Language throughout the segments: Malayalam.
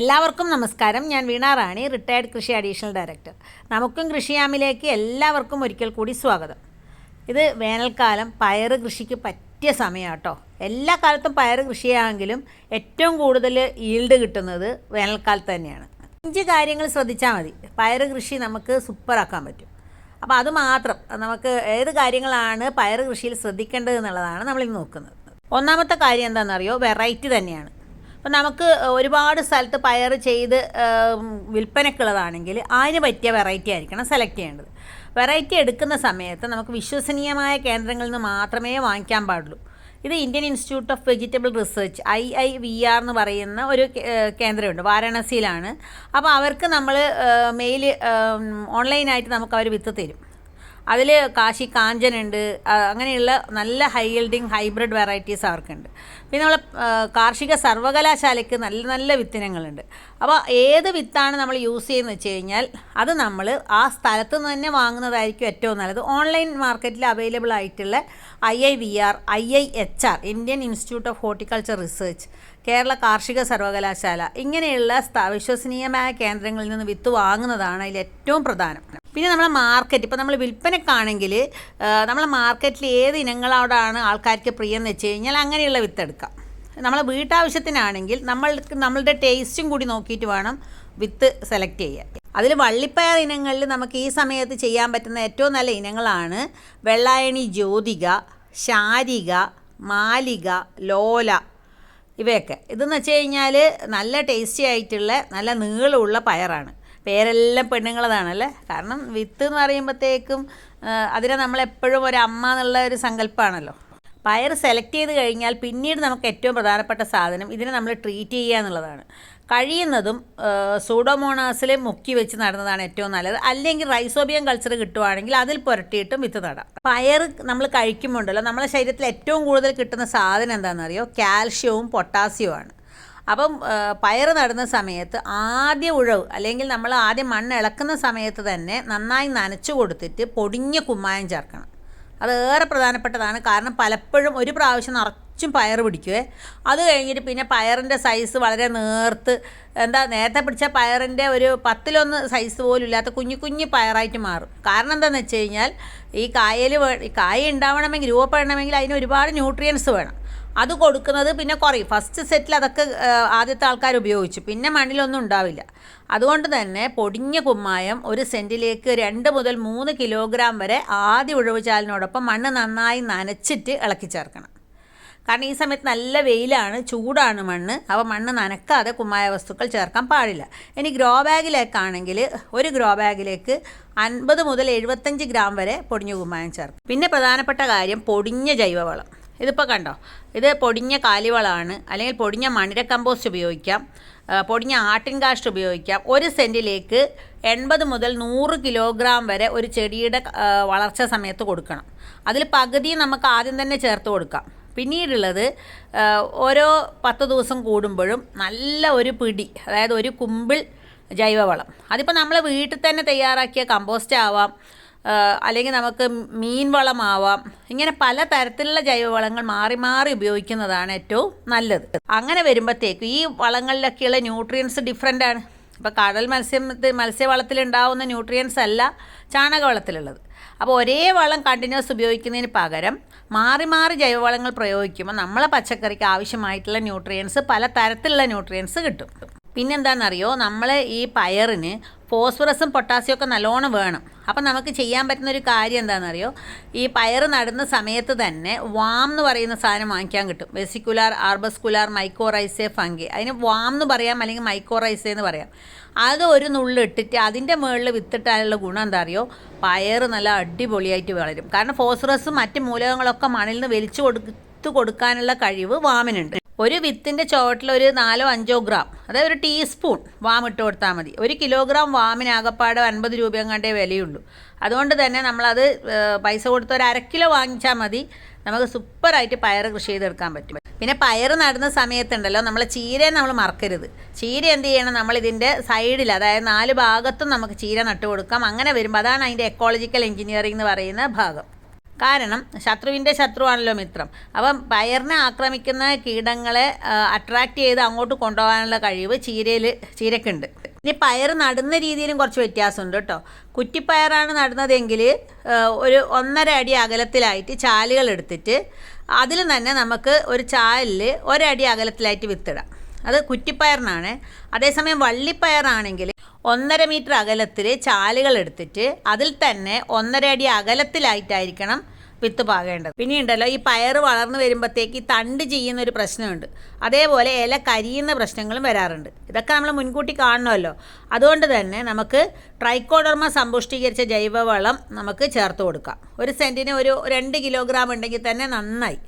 എല്ലാവർക്കും നമസ്കാരം. ഞാൻ വീണ റാണി റിട്ടയർഡ് കൃഷി അഡീഷണൽ ഡയറക്ടർ നമുക്കും കൃഷിയാമിലേക്ക് എല്ലാവർക്കും ഒരിക്കൽ കൂടി സ്വാഗതം. ഇത് വേനൽക്കാലം പയർ കൃഷിക്ക് പറ്റിയ സമയമാണ് കേട്ടോ എല്ലാ കാലത്തും പയർ കൃഷിയാണെങ്കിലും ഏറ്റവും കൂടുതൽ ഈൽഡ് കിട്ടുന്നത് വേനൽക്കാലത്ത് തന്നെയാണ്. അഞ്ച് കാര്യങ്ങൾ ശ്രദ്ധിച്ചാൽ മതി. പയർ കൃഷി നമുക്ക് സൂപ്പറാക്കാൻ പറ്റും. അപ്പോൾ അത് മാത്രം. നമുക്ക് ഏത് കാര്യങ്ങളാണ് പയർ കൃഷിയിൽ ശ്രദ്ധിക്കേണ്ടത് എന്നുള്ളതാണ് നമ്മളിന്ന് നോക്കുന്നത്. ഒന്നാമത്തെ കാര്യം എന്താണെന്നറിയോ? വെറൈറ്റി തന്നെയാണ്. അപ്പം നമുക്ക് ഒരുപാട് സ്ഥലത്ത് പയർ ചെയ്ത് വിൽപ്പനക്കുള്ളതാണെങ്കിൽ അതിന് പറ്റിയ വെറൈറ്റി ആയിരിക്കണം സെലക്ട് ചെയ്യേണ്ടത്. വെറൈറ്റി എടുക്കുന്ന സമയത്ത് നമുക്ക് വിശ്വസനീയമായ കേന്ദ്രങ്ങളിൽ നിന്ന് മാത്രമേ വാങ്ങിക്കാൻ പാടുള്ളൂ. ഇത് Indian institute of vegetable research I I V R എന്ന് പറയുന്ന ഒരു കേന്ദ്രമുണ്ട് വാരാണസിയിലാണ്. അപ്പോൾ അവർക്ക് നമ്മൾ മെയിൽ ഓൺലൈനായിട്ട് നമുക്ക് അവർ വിത്ത് തരും. അതിൽ കാശി കാഞ്ചനുണ്ട് ഉണ്ട് അങ്ങനെയുള്ള നല്ല ഹൈ ഹീൽഡിങ് ഹൈബ്രിഡ് വെറൈറ്റീസ് അവർക്കുണ്ട്. പിന്നെ നമ്മൾ കാർഷിക സർവകലാശാലയ്ക്ക് നല്ല നല്ല വിത്തിനങ്ങളുണ്ട്. അപ്പോൾ ഏത് വിത്താണ് നമ്മൾ യൂസ് ചെയ്യുന്നത് വെച്ച് കഴിഞ്ഞാൽ അത് നമ്മൾ ആ സ്ഥലത്ത് നിന്ന് തന്നെ വാങ്ങുന്നതായിരിക്കും ഏറ്റവും നല്ലത്. ഓൺലൈൻ മാർക്കറ്റിൽ അവൈലബിൾ ആയിട്ടുള്ള I I V R I I H R Indian institute of horticulture research Kerala കാർഷിക സർവകലാശാല ഇങ്ങനെയുള്ള വിശ്വസനീയമായ കേന്ദ്രങ്ങളിൽ നിന്ന് വിത്ത് വാങ്ങുന്നതാണ് അതിൽ ഏറ്റവും പ്രധാനം. പിന്നെ നമ്മളെ മാർക്കറ്റ് ഇപ്പോൾ നമ്മൾ വിൽപ്പനക്കാണെങ്കിൽ നമ്മളെ മാർക്കറ്റിൽ ഏത് ഇനങ്ങളോടാണ് ആൾക്കാർക്ക് പ്രിയം എന്ന് വെച്ച് കഴിഞ്ഞാൽ അങ്ങനെയുള്ള വിത്ത് എടുക്കാം. നമ്മളെ വീട്ടാവശ്യത്തിനാണെങ്കിൽ നമ്മൾ നമ്മളുടെ ടേസ്റ്റും കൂടി നോക്കിയിട്ട് വേണം വിത്ത് സെലക്ട് ചെയ്യാൻ. അതിൽ വള്ളിപ്പയർ ഇനങ്ങളിൽ നമുക്ക് ഈ സമയത്ത് ചെയ്യാൻ പറ്റുന്ന ഏറ്റവും നല്ല ഇനങ്ങളാണ് വെള്ളായണി ജ്യോതിക ശാരിക മാലിക ലോല ഇവയൊക്കെ. ഇതെന്ന് വെച്ച് കഴിഞ്ഞാൽ നല്ല ടേസ്റ്റി ആയിട്ടുള്ള നല്ല നീളമുള്ള പയറാണ്. പേരെല്ലാം പെണ്ണുങ്ങളതാണല്ലേ കാരണം വിത്ത് എന്ന് പറയുമ്പോഴത്തേക്കും അതിനെ നമ്മളെപ്പോഴും ഒരു അമ്മ എന്നുള്ള ഒരു സങ്കല്പമാണല്ലോ പയർ സെലക്ട് ചെയ്ത് കഴിഞ്ഞാൽ പിന്നീട് നമുക്ക് ഏറ്റവും പ്രധാനപ്പെട്ട സാധനം ഇതിനെ നമ്മൾ ട്രീറ്റ് ചെയ്യുക എന്നുള്ളതാണ്. കഴിയുന്നതും സൂഡോമോണാസിൽ മുക്കി വെച്ച് നടുന്നതാണ് ഏറ്റവും നല്ലത്. അല്ലെങ്കിൽ റൈസോബിയം കൾച്ചർ കിട്ടുവാണെങ്കിൽ അതിൽ പുരട്ടിയിട്ടും വിത്ത് നടാം. പയർ നമ്മൾ കഴിക്കുമ്പോണ്ടല്ലോ നമ്മുടെ ശരീരത്തിൽ ഏറ്റവും കൂടുതൽ കിട്ടുന്ന സാധനം എന്താണെന്നറിയോ? കാൽഷ്യവും പൊട്ടാസ്യവും ആണ് അപ്പം പയർ നടുന്ന സമയത്ത് ആദ്യ ഉഴവ് അല്ലെങ്കിൽ നമ്മൾ ആദ്യം മണ്ണ് ഇളക്കുന്ന സമയത്ത് തന്നെ നന്നായി നനച്ചു കൊടുത്തിട്ട് പൊടിഞ്ഞ കുമ്മായം ചേർക്കണം. അത് ഏറെ പ്രധാനപ്പെട്ടതാണ്. കാരണം പലപ്പോഴും ഒരു പ്രാവശ്യം നിറച്ചും പയർ പിടിക്കുവേ. അത് കഴിഞ്ഞിട്ട് പിന്നെ പയറിന്റെ സൈസ് വളരെ നേർത്ത് എന്താ നേരത്തെ പിടിച്ച പയറിന്റെ ഒരു പത്തിലൊന്ന് സൈസ് പോലും ഇല്ലാത്ത കുഞ്ഞു കുഞ്ഞു പയറായിട്ട് മാറും. കാരണം എന്താണെന്ന് വെച്ച് കഴിഞ്ഞാൽ ഈ കായൽ കായ ഉണ്ടാവണമെങ്കിൽ രൂപപ്പെടണമെങ്കിൽ അതിന് ഒരുപാട് ന്യൂട്രിയൻസ് വേണം. അത് കൊടുക്കുന്നത് പിന്നെ കുറയും. ഫസ്റ്റ് സെറ്റിൽ അതൊക്കെ ആദ്യത്തെ ആൾക്കാർ ഉപയോഗിച്ചു. പിന്നെ മണ്ണിലൊന്നും ഉണ്ടാവില്ല. അതുകൊണ്ട് തന്നെ പൊടിഞ്ഞ കുമ്മായം ഒരു സെന്റിലേക്ക് രണ്ട് മുതൽ മൂന്ന് കിലോഗ്രാം വരെ ആദ്യ ഉഴവുചാലിനോടൊപ്പം മണ്ണ് നന്നായി നനച്ചിട്ട് ഇളക്കി ചേർക്കണം. കാരണം ഈ സമയത്ത് നല്ല വെയിലാണ് ചൂടാണ് മണ്ണ്. അപ്പോൾ മണ്ണ് നനക്കാതെ കുമ്മായ വസ്തുക്കൾ ചേർക്കാൻ പാടില്ല. ഇനി ഗ്രോ ബാഗിലേക്കാണെങ്കിൽ ഒരു ഗ്രോ ബാഗിലേക്ക് അൻപത് മുതൽ എഴുപത്തഞ്ച് ഗ്രാം വരെ പൊടിഞ്ഞ കുമ്മായം ചേർക്കും പിന്നെ പ്രധാനപ്പെട്ട കാര്യം പൊടിഞ്ഞ ജൈവവളം. ഇതിപ്പോൾ കണ്ടോ? ഇത് പൊടിഞ്ഞ കാലിവളമാണ്. അല്ലെങ്കിൽ പൊടിഞ്ഞ മണിര കമ്പോസ്റ്റ് ഉപയോഗിക്കാം. പൊടിഞ്ഞ ആട്ടിൻ കാഷ്ട് ഉപയോഗിക്കാം. ഒരു സെന്റിലേക്ക് എൺപത് മുതൽ നൂറ് കിലോഗ്രാം വരെ ഒരു ചെടിയുടെ വളർച്ച സമയത്ത് കൊടുക്കണം. അതിൽ പകുതി നമുക്ക് ആദ്യം തന്നെ ചേർത്ത് കൊടുക്കാം. പിന്നീടുള്ളത് ഓരോ പത്ത് ദിവസം കൂടുമ്പോഴും നല്ല ഒരു പിടി അതായത് ഒരു കുമ്പിൾ ജൈവവളം. അതിപ്പോൾ നമ്മൾ വീട്ടിൽ തന്നെ തയ്യാറാക്കിയ കമ്പോസ്റ്റ് ആവാം. അല്ലെങ്കിൽ നമുക്ക് മീൻ വളമാവാം. ഇങ്ങനെ പല തരത്തിലുള്ള ജൈവവളങ്ങൾ മാറി മാറി ഉപയോഗിക്കുന്നതാണ് ഏറ്റവും നല്ലത്. അങ്ങനെ വരുമ്പോഴത്തേക്കും ഈ വളങ്ങളിലൊക്കെയുള്ള ന്യൂട്രിയൻസ് ഡിഫറെന്റ് ആണ്. ഇപ്പോൾ കടൽ മത്സ്യം മത്സ്യവളത്തിൽ ഉണ്ടാവുന്ന ന്യൂട്രിയൻസ് അല്ല ചാണകവളത്തിലുള്ളത്. അപ്പോൾ ഒരേ വളം കണ്ടിന്യൂസ് ഉപയോഗിക്കുന്നതിന് പകരം മാറി മാറി ജൈവവളങ്ങൾ പ്രയോഗിക്കുമ്പോൾ നമ്മളെ പച്ചക്കറിക്ക് ആവശ്യമായിട്ടുള്ള ന്യൂട്രിയൻസ് പല തരത്തിലുള്ള ന്യൂട്രിയൻസ് കിട്ടും. പിന്നെന്താണെന്നറിയോ നമ്മൾ ഈ പയറിന് ഫോസ്ഫറസും പൊട്ടാസ്യം ഒക്കെ നല്ലോണം വേണം. അപ്പം നമുക്ക് ചെയ്യാൻ പറ്റുന്ന ഒരു കാര്യം എന്താണെന്നറിയോ ഈ പയർ നടുന്ന സമയത്ത് തന്നെ വാം എന്ന് പറയുന്ന സാധനം വാങ്ങിക്കാൻ കിട്ടും. Vesicular arbuscular mycorrhizae fungi. അതിന് വാം എന്ന് പറയാം അല്ലെങ്കിൽ മൈക്കോറൈസേ എന്ന് പറയാം. അത് ഒരു നുള്ളിട്ടിട്ട് അതിന്റെ മുകളിൽ വിത്തിട്ടാനുള്ള ഗുണം എന്താ അറിയോ പയർ നല്ല അടിപൊളിയായിട്ട് വളരും. കാരണം ഫോസ്ഫറസും മറ്റ് മൂലകങ്ങളൊക്കെ മണ്ണിൽ നിന്ന് വലിച്ചു കൊടുത്ത് കൊടുക്കാനുള്ള കഴിവ് വാമിനുണ്ട്. ഒരു വിത്തിന്റെ ചുവട്ടിൽ ഒരു നാലോ അഞ്ചോ ഗ്രാം. അതായത് ഒരു ടീസ്പൂൺ വാം ഇട്ട് കൊടുത്താൽ മതി. ഒരു കിലോഗ്രാം വാമിന് ആകപ്പാടെ അൻപത് രൂപ എങ്ങാണ്ടേ വിലയുള്ളൂ. അതുകൊണ്ട് തന്നെ നമ്മളത് പൈസ കൊടുത്ത് ഒരു അരക്കിലോ കിലോ വാങ്ങിച്ചാൽ മതി. നമുക്ക് സൂപ്പറായിട്ട് പയർ കൃഷി ചെയ്തെടുക്കാൻ പറ്റും. പിന്നെ പയർ നടുന്ന സമയത്തുണ്ടല്ലോ നമ്മൾ ചീരയെ നമ്മൾ മറക്കരുത്. ചീര എന്ത് ചെയ്യണം? നമ്മൾ ഇതിന്റെ സൈഡിൽ അതായത് നാല് ഭാഗത്തും നമുക്ക് ചീര നട്ടു കൊടുക്കാം അങ്ങനെ വരുമ്പോൾ അതാണ് അതിന്റെ എക്കോളജിക്കൽ എഞ്ചിനീയറിംഗ് എന്ന് പറയുന്ന ഭാഗം. കാരണം ശത്രുവിന്റെ ശത്രുവാണല്ലോ മിത്രം. അപ്പം പയറിനെ ആക്രമിക്കുന്ന കീടങ്ങളെ അട്രാക്റ്റ് ചെയ്ത് അങ്ങോട്ട് കൊണ്ടുപോകാനുള്ള കഴിവ് ചീരയിൽ ചീരക്കുണ്ട്. ഇനി പയർ നടുന്ന രീതിയിലും കുറച്ച് വ്യത്യാസമുണ്ട് കേട്ടോ. കുറ്റിപ്പയറാണ് നടുന്നതെങ്കിൽ ഒരു ഒന്നര അടി അകലത്തിലായിട്ട് ചാലുകൾ എടുത്തിട്ട് അതിൽ തന്നെ നമുക്ക് ഒരു ചാലിൽ ഒരടി അകലത്തിലായിട്ട് വിത്തിടാം. അത് കുറ്റിപ്പയറിനാണ്. അതേസമയം വള്ളിപ്പയറാണെങ്കിൽ ഒന്നര മീറ്റർ അകലത്തിൽ ചാലുകൾ എടുത്തിട്ട് അതിൽ തന്നെ ഒന്നര അടി അകലത്തിലായിട്ടായിരിക്കണം വിത്ത് പാകേണ്ടത്. പിന്നെ ഉണ്ടല്ലോ ഈ പയർ വളർന്നു വരുമ്പോഴത്തേക്ക് ഈ തണ്ട് ചെയ്യുന്ന ഒരു പ്രശ്നമുണ്ട്. അതേപോലെ ഇല കരിയുന്ന പ്രശ്നങ്ങളും വരാറുണ്ട്. ഇതൊക്കെ നമ്മൾ മുൻകൂട്ടി കാണണമല്ലോ. അതുകൊണ്ട് തന്നെ നമുക്ക് ട്രൈക്കോഡർമ സമ്പുഷ്ടീകരിച്ച ജൈവവളം നമുക്ക് ചേർത്ത് കൊടുക്കാം. ഒരു സെന്റിന് ഒരു രണ്ട് കിലോഗ്രാം ഉണ്ടെങ്കിൽ തന്നെ നന്നായി.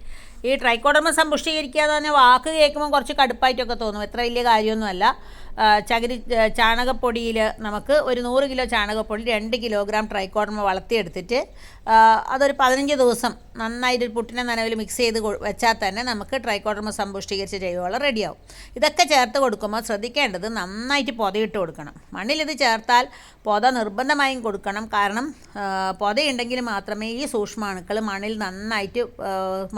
ഈ ട്രൈക്കോഡർമ സമ്പുഷ്ടീകരിക്കുക എന്ന് പറഞ്ഞാൽ വാക്ക് കേൾക്കുമ്പോൾ കുറച്ച് കടുപ്പായിട്ടൊക്കെ തോന്നും. എത്ര വലിയ കാര്യമൊന്നുമല്ല. ചകിരി ചാണകപ്പൊടിയിൽ നമുക്ക് ഒരു നൂറ് കിലോ ചാണകപ്പൊടി രണ്ട് കിലോഗ്രാം ട്രൈക്കോഡർമ വളർത്തിയെടുത്തിട്ട് അതൊരു പതിനഞ്ച് ദിവസം നന്നായിട്ട് പുട്ടിനെ നനവിൽ മിക്സ് ചെയ്ത് വെച്ചാൽ തന്നെ നമുക്ക് ട്രൈക്കോഡർമ സമ്പുഷ്ടീകരിച്ച ജൈവവളം റെഡിയാവും. ഇതൊക്കെ ചേർത്ത് കൊടുക്കുമ്പോൾ ശ്രദ്ധിക്കേണ്ടത് നന്നായിട്ട് പൊതയിട്ട് കൊടുക്കണം. മണ്ണിലിത് ചേർത്താൽ പൊത നിർബന്ധമായും കൊടുക്കണം. കാരണം പൊതയുണ്ടെങ്കിൽ മാത്രമേ ഈ സൂക്ഷ്മാണുക്കൾ മണ്ണിൽ നന്നായിട്ട്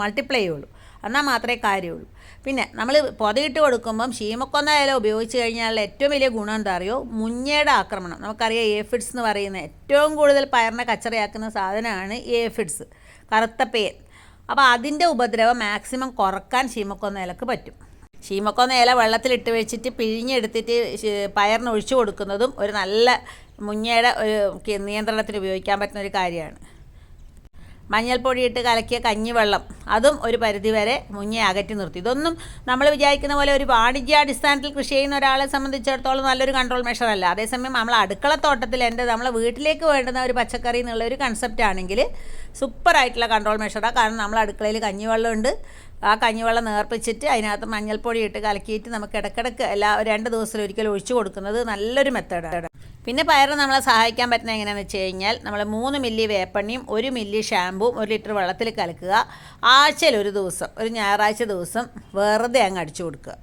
മൾട്ടിപ്ലൈ ചെയ്യുള്ളൂ. എന്നാൽ മാത്രമേ കാര്യമുള്ളൂ. പിന്നെ നമ്മൾ പൊതയിട്ട് കൊടുക്കുമ്പം ശീമക്കൊന്ന ഇല ഉപയോഗിച്ച് കഴിഞ്ഞാൽ ഏറ്റവും വലിയ ഗുണം എന്താ അറിയോ? മുഞ്ഞയുടെ ആക്രമണം. നമുക്കറിയാം ഏഫിഡ്സ് എന്ന് പറയുന്ന ഏറ്റവും കൂടുതൽ പയറിനെ കച്ചറയാക്കുന്ന സാധനമാണ് ഏഫിഡ്സ് കറുത്ത പേൻ. അപ്പോൾ അതിന്റെ ഉപദ്രവം മാക്സിമം കുറയ്ക്കാൻ ശീമക്കൊന്ന ഇലക്ക് പറ്റും. ശീമക്കൊന്ന ഇല വെള്ളത്തിലിട്ട് വെച്ചിട്ട് പിഴിഞ്ഞെടുത്തിട്ട് പയറിന് ഒഴിച്ചു കൊടുക്കുന്നതും ഒരു നല്ല മുഞ്ഞയുടെ ഒരു നിയന്ത്രണത്തിന് ഉപയോഗിക്കാൻ പറ്റുന്ന ഒരു കാര്യമാണ്. മഞ്ഞൾപ്പൊടി ഇട്ട് കലക്കിയ കഞ്ഞിവെള്ളം. അതും ഒരു പരിധിവരെ മുങ്ങി അകറ്റി നിർത്തി. ഇതൊന്നും നമ്മൾ വിചാരിക്കുന്ന പോലെ ഒരു വാണിജ്യാടിസ്ഥാനത്തിൽ കൃഷി ചെയ്യുന്ന ഒരാളെ സംബന്ധിച്ചിടത്തോളം നല്ലൊരു കൺട്രോൾ മെഷറല്ല അതേസമയം നമ്മൾ അടുക്കളത്തോട്ടത്തിൽ എന്റെ നമ്മളെ വീട്ടിലേക്ക് വേണ്ടുന്ന ഒരു പച്ചക്കറി എന്നുള്ള ഒരു കൺസെപ്റ്റ് ആണെങ്കിൽ സൂപ്പറായിട്ടുള്ള കൺട്രോൾ മെഷറാണ് കാരണം നമ്മൾ അടുക്കളയിൽ കഞ്ഞിവെള്ളം ഉണ്ട്. ആ കഞ്ഞിവെള്ളം നേർപ്പിച്ചിട്ട് അതിനകത്ത് മഞ്ഞൾപ്പൊടി ഇട്ട് കലക്കിയിട്ട് നമുക്ക് ഇടക്കിടക്ക് എല്ലാ രണ്ട് ദിവസത്തിൽ ഒരിക്കലും ഒഴിച്ചു കൊടുക്കുന്നത് നല്ലൊരു മെത്തേഡാണ് പിന്നെ പയറ് നമ്മളെ സഹായിക്കാൻ പറ്റുന്ന എങ്ങനെയാണെന്ന് വെച്ച് കഴിഞ്ഞാൽ നമ്മൾ മൂന്ന് മില്ലി വേപ്പണ്ണിയും ഒരു മില്ലി ഷാമ്പുവും ഒരു ലിറ്റർ വെള്ളത്തിൽ കലക്കുക. ആഴ്ചയിൽ ഒരു ദിവസം ഒരു ഞായറാഴ്ച ദിവസം വെറുതെ അങ്ങ് അടിച്ചു കൊടുക്കുക.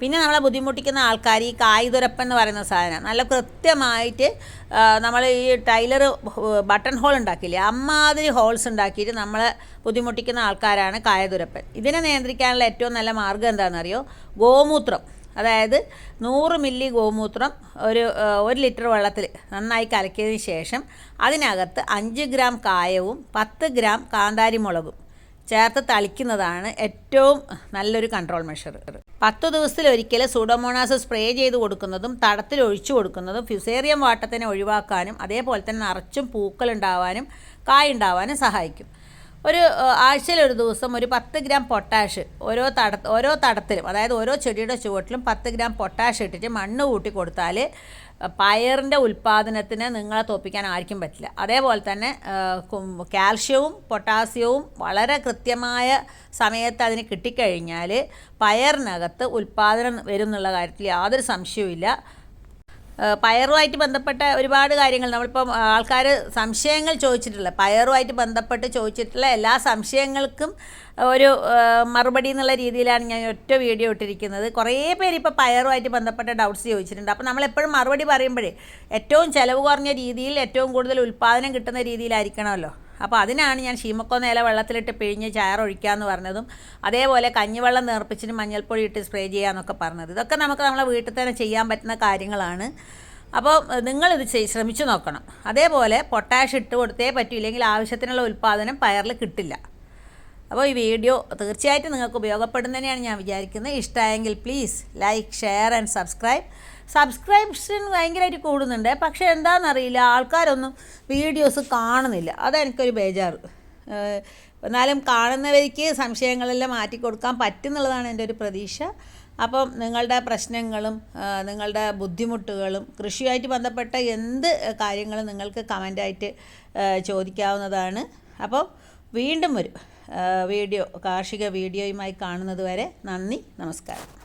പിന്നെ നമ്മളെ ബുദ്ധിമുട്ടിക്കുന്ന ആൾക്കാർ ഈ കായ്തുരപ്പൻ എന്ന് പറയുന്ന സാധനം നല്ല കൃത്യമായിട്ട് നമ്മൾ ഈ ടൈലർ ബട്ടൺ ഹോൾ ഉണ്ടാക്കില്ലേ അമ്മാതിരി ഹോൾസ് ഉണ്ടാക്കിയിട്ട് നമ്മളെ ബുദ്ധിമുട്ടിക്കുന്ന ആൾക്കാരാണ് കായതുരപ്പൻ. ഇതിനെ നിയന്ത്രിക്കാനുള്ള ഏറ്റവും നല്ല മാർഗം എന്താണെന്നറിയോ? ഗോമൂത്രം. അതായത് നൂറ് മില്ലി ഗോമൂത്രം ഒരു ഒരു ലിറ്റർ വെള്ളത്തിൽ നന്നായി കലക്കിയതിന് ശേഷം അതിനകത്ത് അഞ്ച് ഗ്രാം കായവും പത്ത് ഗ്രാം കാന്താരിമുളകും ചേർത്ത് തളിക്കുന്നതാണ് ഏറ്റവും നല്ലൊരു കൺട്രോൾ മെഷർ പത്ത് ദിവസത്തിലൊരിക്കൽ സൂഡോമോണാസ് സ്പ്രേ ചെയ്ത് കൊടുക്കുന്നതും തടത്തിൽ ഒഴിച്ചു കൊടുക്കുന്നതും ഫ്യുസേറിയം വാട്ടത്തിനെ ഒഴിവാക്കാനും അതേപോലെ തന്നെ നിറച്ചും പൂക്കളുണ്ടാവാനും കായുണ്ടാവാനും സഹായിക്കും. ഒരു ആഴ്ചയിൽ ഒരു ദിവസം ഒരു പത്ത് ഗ്രാം പൊട്ടാഷ് ഓരോ തട ഓരോ തടത്തിലും അതായത് ഓരോ ചെടിയുടെ ചുവട്ടിലും പത്ത് ഗ്രാം പൊട്ടാഷ് ഇട്ടിട്ട് മണ്ണ് കൂട്ടി കൊടുത്താൽ പയറിന്റെ ഉൽപ്പാദനത്തിന് നിങ്ങളെ തോപ്പിക്കാൻ ആർക്കും പറ്റില്ല. അതേപോലെ തന്നെ കാൽഷ്യവും പൊട്ടാസ്യവും വളരെ കൃത്യമായ സമയത്ത് അതിന് കിട്ടിക്കഴിഞ്ഞാൽ പയറിനകത്ത് ഉൽപ്പാദനം വരും എന്നുള്ള കാര്യത്തിൽ യാതൊരു സംശയവും പയറുമായിട്ട് ബന്ധപ്പെട്ട ഒരുപാട് കാര്യങ്ങൾ. നമ്മളിപ്പം ആൾക്കാർ സംശയങ്ങൾ ചോദിച്ചിട്ടുള്ള പയറുമായിട്ട് ബന്ധപ്പെട്ട് ചോദിച്ചിട്ടുള്ള എല്ലാ സംശയങ്ങൾക്കും ഒരു മറുപടി എന്നുള്ള രീതിയിലാണ് ഞാൻ ഒറ്റ വീഡിയോ ഇട്ടിരിക്കുന്നത്. കുറേ പേര് ഇപ്പോൾ പയറുമായിട്ട് ബന്ധപ്പെട്ട ഡൗട്ട്സ് ചോദിച്ചിട്ടുണ്ട്. അപ്പോൾ നമ്മളെപ്പോഴും മറുപടി പറയുമ്പോഴേ ഏറ്റവും ചിലവ് കുറഞ്ഞ രീതിയിൽ ഏറ്റവും കൂടുതൽ ഉൽപ്പാദനം കിട്ടുന്ന രീതിയിലായിരിക്കണമല്ലോ. അപ്പോൾ അതിനാണ് ഞാൻ ശീമക്കൊന്ന ഇല വെള്ളത്തിലിട്ട് പിഴിഞ്ഞ് ചാറൊഴിക്കാമെന്ന് പറഞ്ഞതും അതേപോലെ കഞ്ഞിവെള്ളം നേർപ്പിച്ചിട്ട് മഞ്ഞൾപ്പൊടി ഇട്ട് സ്പ്രേ ചെയ്യാമെന്നൊക്കെ പറഞ്ഞത്. ഇതൊക്കെ നമുക്ക് നമ്മളെ വീട്ടിൽ തന്നെ ചെയ്യാൻ പറ്റുന്ന കാര്യങ്ങളാണ്. അപ്പോൾ നിങ്ങളിത് ശ്രമിച്ചു നോക്കണം. അതേപോലെ പൊട്ടാഷ് ഇട്ട് കൊടുത്തേ പറ്റില്ലെങ്കിൽ ആവശ്യത്തിനുള്ള ഉൽപ്പാദനം പയറിൽ കിട്ടില്ല. അപ്പോൾ ഈ വീഡിയോ തീർച്ചയായിട്ടും നിങ്ങൾക്ക് ഉപയോഗപ്പെടുന്നതിനെയാണ് ഞാൻ വിചാരിക്കുന്നത്. ഇഷ്ടമായെങ്കിൽ please like share and subscribe subscription ഭയങ്കരമായിട്ട് കൂടുന്നുണ്ട്. പക്ഷേ എന്താണെന്നറിയില്ല ആൾക്കാരൊന്നും വീഡിയോസ് കാണുന്നില്ല. അതെനിക്കൊരു ബേജാറ്. എന്നാലും കാണുന്നവർക്ക് സംശയങ്ങളെല്ലാം മാറ്റി കൊടുക്കാൻ പറ്റുന്നുള്ളതാണ് എന്റെ ഒരു പ്രതീക്ഷ. അപ്പം നിങ്ങളുടെ പ്രശ്നങ്ങളും നിങ്ങളുടെ ബുദ്ധിമുട്ടുകളും കൃഷിയുമായിട്ട് ബന്ധപ്പെട്ട എന്ത് കാര്യങ്ങളും നിങ്ങൾക്ക് കമന്റായിട്ട് ചോദിക്കാവുന്നതാണ്. അപ്പോൾ വീണ്ടും ഒരു വീഡിയോ കാർഷിക വീഡിയോയുമായി കാണുന്നത് വരെ നന്ദി നമസ്കാരം.